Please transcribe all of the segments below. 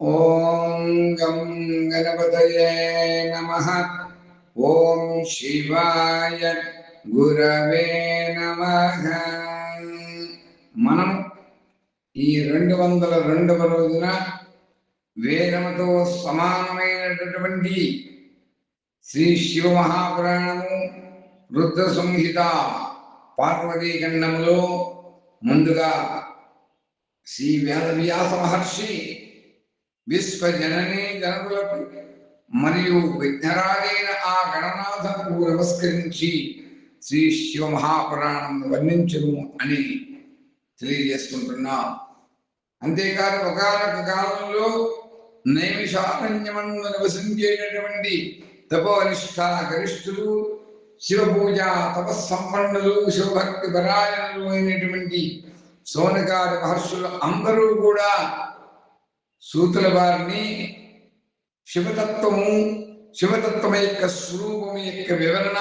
ఓం గం గణపతయే నమ. ఓం శివాయ గురవే నమ. మనం ఈ రెండు వందల రెండవ రోజున వేదముతో సమానమైనటువంటి శ్రీ శివ మహాపురాణము రుద్ర సంహిత పార్వతీ ఖండములో ముందుగా శ్రీ వేదవ్యాస మహర్షి విశ్వజననీ గణములకు మరియు విఘ్నరాజైన ఆ గణనాథకు నమస్కరించి శ్రీ శివ మహాపురాణం వర్ణించును అని తెలియజేసుకుంటున్నాం. అంతేకాదు ఒకనొక కాలంలో నైమిషారణ్యమందు నివసించేటటువంటి తపోనిష్ట గరిష్ఠులు శివ పూజ తపస్సంపన్నులు శివభక్తి పరాయణులు అయినటువంటి సోనకారి మహర్షులు అందరూ కూడా సూతుల వారిని శివతత్వము శివతత్వం యొక్క స్వరూపము యొక్క వివరణ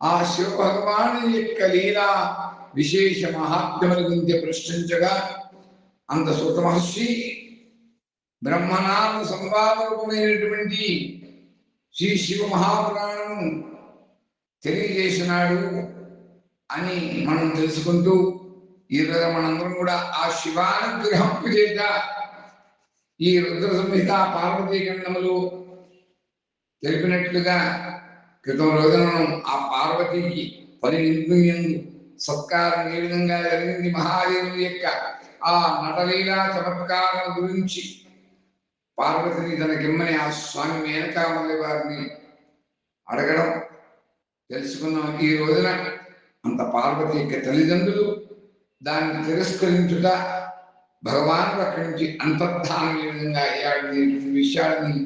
ఆ శివ భగవాను యొక్క లీల విశేష మహాత్మ్యముల గురించి ప్రశ్నించగా అంత సూత మహర్షి బ్రహ్మనామ సంవాదరూపమైనటువంటి శ్రీ శివ మహాపురాణం తెలియజేసినాడు అని మనం తెలుసుకుంటూ ఈరోజు మనందరం కూడా ఆ శివానుగ్రహం చేత ఈ రుద్ర సంహిత పార్వతీ ఖండములు తెలిపినట్లుగా క్రితం రోజున ఆ పార్వతికి పని సత్కారం ఏ విధంగా జరిగింది మహాదేవుని యొక్క ఆ నటలీలా చమత్కారం గురించి పార్వతిని తనకిమ్మని ఆ స్వామి మేనకామల్లి వారిని అడగడం తెలుసుకున్నాం. ఈ రోజున అంత పార్వతి యొక్క తల్లిదండ్రులు దాన్ని తిరస్కరించుట భగవానుడు అక్కడి నుంచి అంతర్ధానం ఏ విధంగా అయ్యాడు అనేటువంటి విషయాన్ని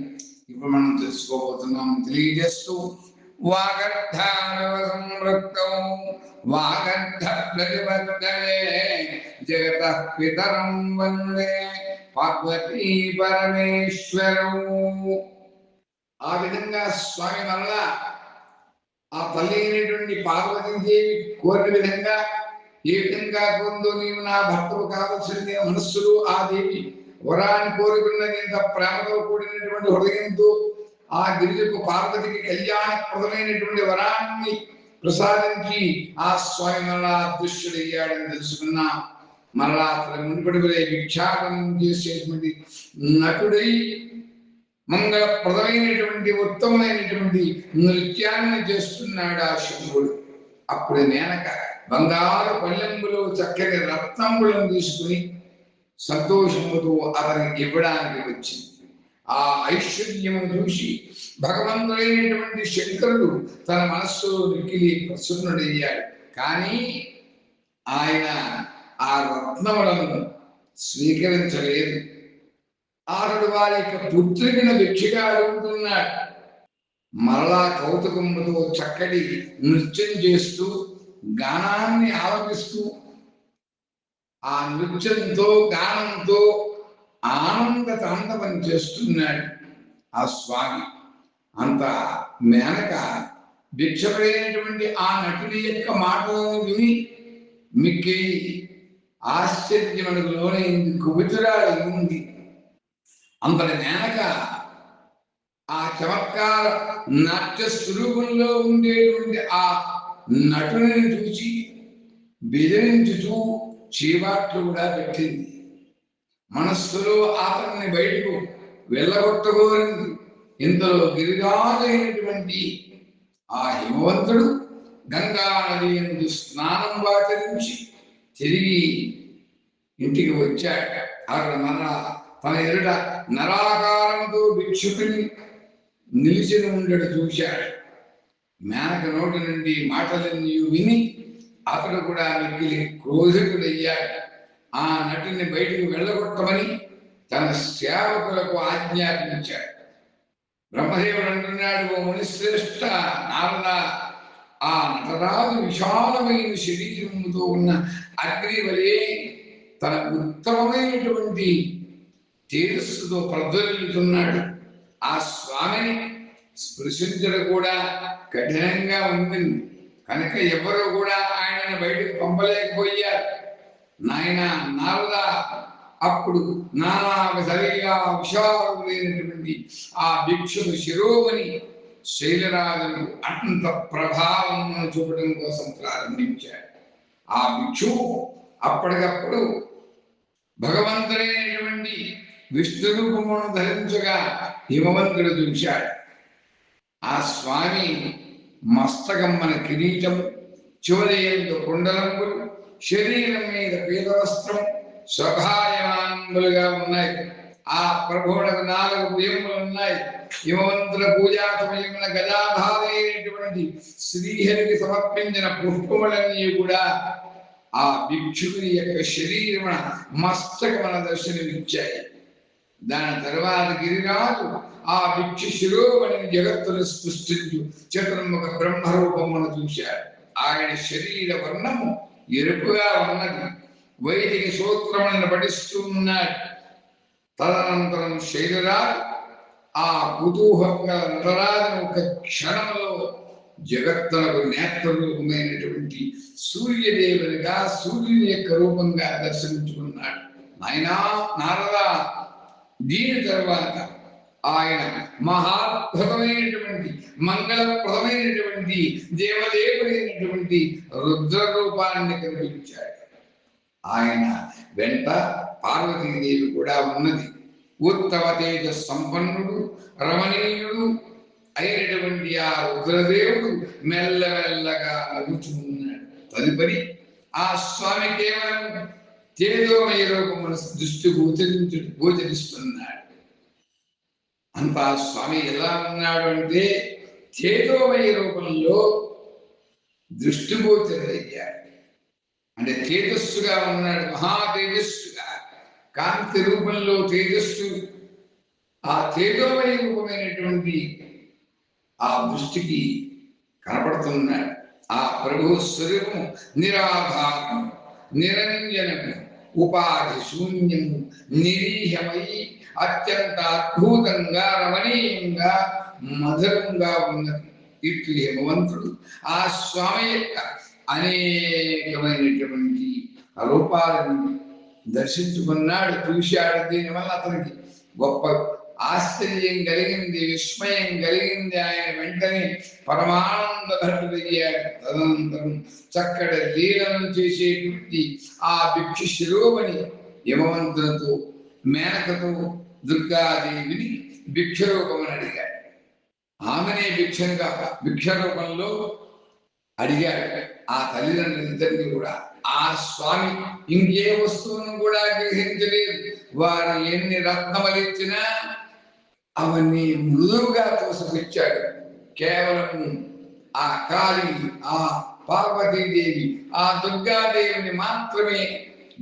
ఇప్పుడు మనం తెలుసుకోబోతున్నాం. తెలియజేస్తూ వాగర్థానవ సంవృక్తం వాగర్థ ప్రతిబద్ధలే జగత పితరం వందే పార్వతీ పరమేశ్వరం. ఆ విధంగా స్వామి వల్ల ఆ తల్లి అయినటువంటి పార్వతీదేవి కోరిన విధంగా ఏ విధంగా నీవు నా భర్తలు కావలసింది మనస్సులు ఆ దేవి వరాన్ని కోరుకున్నది ఇంత ప్రేమతో కూడినటువంటి హృదయంతో ఆ గిరిజకు పార్వతికి కళ్యాణప్రదమైనటువంటి వరాన్ని ప్రసాదించి ఆ స్వామి మరలా అదృశ్యుడయ్యాడని తెలుసుకున్నా మరలా అతని మునుపడుగులే విఖ్యాపనం చేసేటువంటి నటుడై మంగళప్రదమైనటువంటి ఉత్తమమైనటువంటి నృత్యాన్ని చేస్తున్నాడు ఆ శంభుడు అప్పుడు నేనక బంగారు పల్లెంబులో చక్కని రత్నంబులను తీసుకుని సంతోషముతో అతనికి ఇవ్వడానికి వచ్చింది. ఆ ఐశ్వర్యము చూసి భగవంతుడైనటువంటి శంకరుడు తన మనస్సులో నిఖిలి ప్రసన్నుడయ్యాడు. కానీ ఆయన ఆ రత్నములను స్వీకరించలేదు. ఆరుడు వారి యొక్క పుత్రికను భిక్షగా అడుగుతున్నాడు. మరలా కౌతుకముతో చక్కటి నృత్యం చేస్తూ గానాన్ని ఆలపిస్తూ ఆ నృత్యంతో గానంతో ఆనంద తాండవం చేస్తున్నాడు ఆ స్వామి. అంత మేనక భిక్షపడైనటువంటి ఆ నటుని యొక్క మాటలను విని మిక్కి ఆశ్చర్యములకు లోనైంది కుబితురాలు ఉంది అంతటి మేనక ఆ చమత్కార నాట్య స్వరూపంలో ఉండేటువంటి ఆ నటుని చూసి బెదిరించుతూ చీవాట్లు కూడా పెట్టింది. మనస్సులో అతన్ని బయటకు వెళ్ళగొట్టగోరింది. ఇంతలో గిరిరాజైనటువంటి ఆ హిమవంతుడు గంగా నది ఎందు స్నానం వాచరించి తిరిగి ఇంటికి వచ్చాడు అక్కడ నర తన ఎదుట నరాకారంతో భిక్షుకుని నిలిచిన ఉండడు చూశాడు. మేనక నోటి నుండి మాటలన్నీ విని అతడు కూడా మిగిలి క్రోధితుడయ్యాడు. ఆ నటిని బయటకు వెళ్ళగొట్టమని తన సేవకులకు ఆజ్ఞాపించాడు. బ్రహ్మదేవుడు అంటున్నాడు ఓ మునిశ్రేష్ఠ నారద ఆ నటరాజు విశాలమైన శరీరంతో ఉన్న అగ్రివలే తన ఉత్తమమైనటువంటి తేజస్సుతో ప్రజ్వలిస్తున్నాడు ఆ స్వామిని స్పృశించడం కూడా. కఠినంగా ఉంటుంది. కనుక ఎవరు కూడా ఆయనను బయటకు పంపలేకపోయారు. నాయన నారద అప్పుడు నానా విధంగా విశాలమైనటువంటి ఆ భిక్షుడు శిరోమణి శైలరాజును అంత ప్రభావం చూపడం కోసం ప్రారంభించాడు. ఆ భిక్షువు అప్పటికప్పుడు భగవంతుడైనటువంటి విష్ణు రూపమును ధరించగా హిమవంతుడు చూశాడు ఆ స్వామి మస్తకమ్మన కిరీటం చివరియందు కుండలంబులు శరీరం మీద పీతవస్త్రం శోభాయమానములుగా ఉన్నాయి. ఆ ప్రభువులకు నాలుగు భుజములు ఉన్నాయి. హిమవంతుల పూజా సమయమున గజాధారైనటువంటి శ్రీహరికి సమర్పించిన పుష్పములన్నీ కూడా ఆ భిక్షుకుని యొక్క శరీరమున మస్తకమున దర్శనమిచ్చాయి. దాని తర్వాత గిరిరాజు ఆ భిక్షు శిరోమణిని జగత్తును సృష్టించు. చతుర్ముఖ బ్రహ్మరూపమును చూశాడు. ఆయన శరీర వర్ణము ఎరుపుగా ఉన్నది. వైదిక సూత్రములను పఠిస్తున్నాడు తదనంతరం శైలరాజు ఆ కుతూహంగా నటరాజును ఒక క్షణంలో జగత్తులకు నేత్రరూపమైనటువంటి సూర్యదేవునిగా సూర్యుని యొక్క రూపంగా దర్శించుకున్నాడు. నాయనా నారదా దీని తర్వాత ఆయన మహాద్భుతమైనటువంటి మంగళప్రదమైనటువంటి దేవదేవుడైనటువంటి రుద్ర రూపాన్ని కనిపించాడు. ఆయన వెంట పార్వతీదేవి కూడా ఉన్నది. ఉత్తమ తేజ సంపన్నుడు రమణీయుడు అయినటువంటి ఆ రుద్రదేవుడు మెల్లమెల్లగా నవ్వుతూ తదుపరి ఆ స్వామి కేవలం తేజోమయ రూపమును దృష్టి గోచరించు గోచరిస్తున్నాడు. అంత స్వామి ఎలా ఉన్నాడు అంటే తేజోమయ రూపంలో దృష్టి గోచరయ్యాడు. అంటే తేజస్సుగా ఉన్నాడు మహా తేజస్సుగా కాంతి రూపంలో తేజస్సు. ఆ తేజోమయ రూపమైనటువంటి ఆ దృష్టికి కనపడుతున్నాడు. ఆ ప్రభు స్వరూపము నిరాధారం నిరంజనము. ఉపాధి శూన్యం నిరీహమై అత్యంత అద్భుతంగా రమణీయంగా మధురంగా ఉన్నది. ఇట్లు హేమవంతుడు ఆ స్వామి యొక్క అనేకమైనటువంటి రూపాలను దర్శించుకున్నాడు చూశాడు. దీనివల్ల అతనికి గొప్ప ఆశ్చర్యం కలిగింది విస్మయం కలిగింది ఆయన వెంటనే పరమానంద భట్టుడయ్యాడు తదనంతరం చక్కటి లీలను చేసేటువంటి ఆ భిక్షు శిరోమణి యమవంతులతో మేనకతో దుర్గాదేవిని భిక్షరూపమని అడిగాడు. ఆమెనే భిక్షంగా భిక్ష రూపంలో అడిగాడు. ఆ తల్లిదండ్రులిద్దరిని కూడా ఆ స్వామి ఇంకే వస్తువును కూడా గ్రహించలేదు. వారు ఎన్ని రత్నమలిచ్చినా అవన్నీ మృదువుగా తోసిపుచ్చాడు కేవలం ఆ కాళి ఆ పార్వతీదేవి ఆ దుర్గాదేవిని మాత్రమే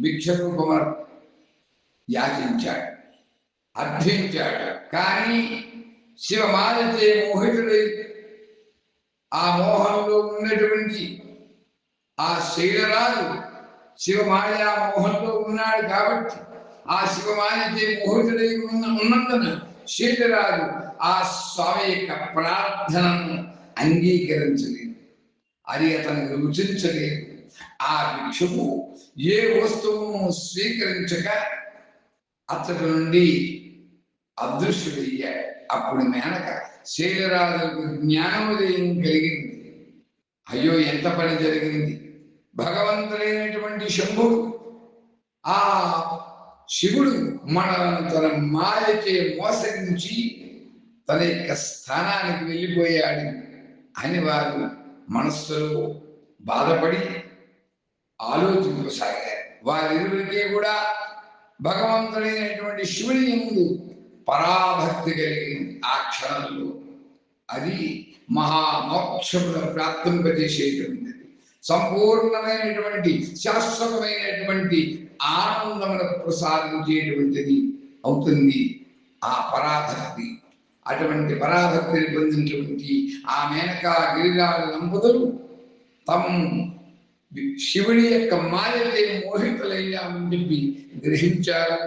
భిక్ష కుమార్ యాచించాడు అర్థించాడు కానీ శివ శివమాలచే మోహితుడై ఆ మోహంలో ఉన్నటువంటి ఆ శైలరాజు శివమాయా మోహంలో ఉన్నాడు కాబట్టి ఆ శివమాయచే మోహితుడై ఉన్న ఉన్నందున శైలరాజు ఆ స్వామి యొక్క ప్రార్థనను అంగీకరించలేదు. అది అతనికి రుచించలేదు. ఆ భిక్షువు ఏ వస్తువును స్వీకరించక అతడి నుండి అదృశ్యుడయ్యాడు. అప్పుడు మేనక శైలరాజుకు జ్ఞానోదయం కలిగింది. అయ్యో ఎంత పని జరిగింది. భగవంతుడైనటువంటి శంభుడు ఆ శివుడు మన తన మాయచే మోసగించి తన యొక్క స్థానానికి వెళ్ళిపోయాడు అని వారు మనస్సులో బాధపడి ఆలోచింపసాగారు. వారిరువురికే కూడా భగవంతుడైనటువంటి శివుని ముందు పరాభక్తి కలిగింది ఆ క్షణంలో అది మహామోక్షమును ప్రాప్తింపజేసేటువంటిది సంపూర్ణమైనటువంటి శాశ్వతమైనటువంటి ఆనందమును ప్రసాదించేటువంటిది అవుతుంది ఆ పరాధక్తి. అటువంటి పరాభక్తిని పొందినటువంటి ఆ మేనకా గిరిరాజు దంపతులు తమ శివుని యొక్క మాయలే మోహితులయ్యామని చెప్పి గ్రహించారు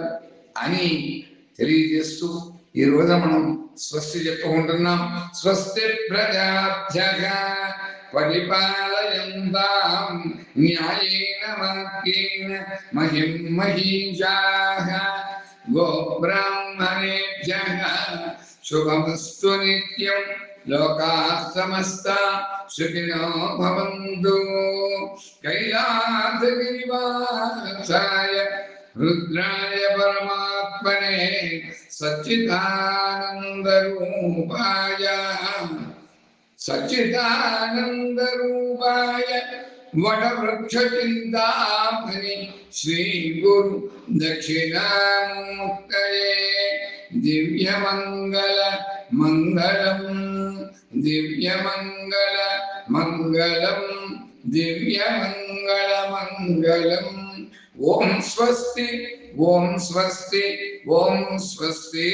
అని తెలియజేస్తూ ఈ రోజు మనం స్వస్తి చెప్పుకుంటున్నాం. స్వస్తి ప్రజాధ్యగా परिपालयन्ताम् न्यायेन वाक्येन महिं महीषाः गोब्राह्मणेभ्यः शुभमस्तु नित्यम्। लोकाः समस्ता सुखिनो भवन्तु। कैलासगिरिवासाय रुद्राय परमात्मने सच्चिदानन्दरूपाय। సచ్చిదానందరూపాయ వటవృక్షచింతామణి శ్రీ గురు దక్షిణామూర్తయే దివ్యమంగళ మంగళం దివ్యమంగళ మంగళం దివ్యమంగళ మంగళం ఓం స్వస్తి ఓం స్వస్తి ఓం స్వస్తి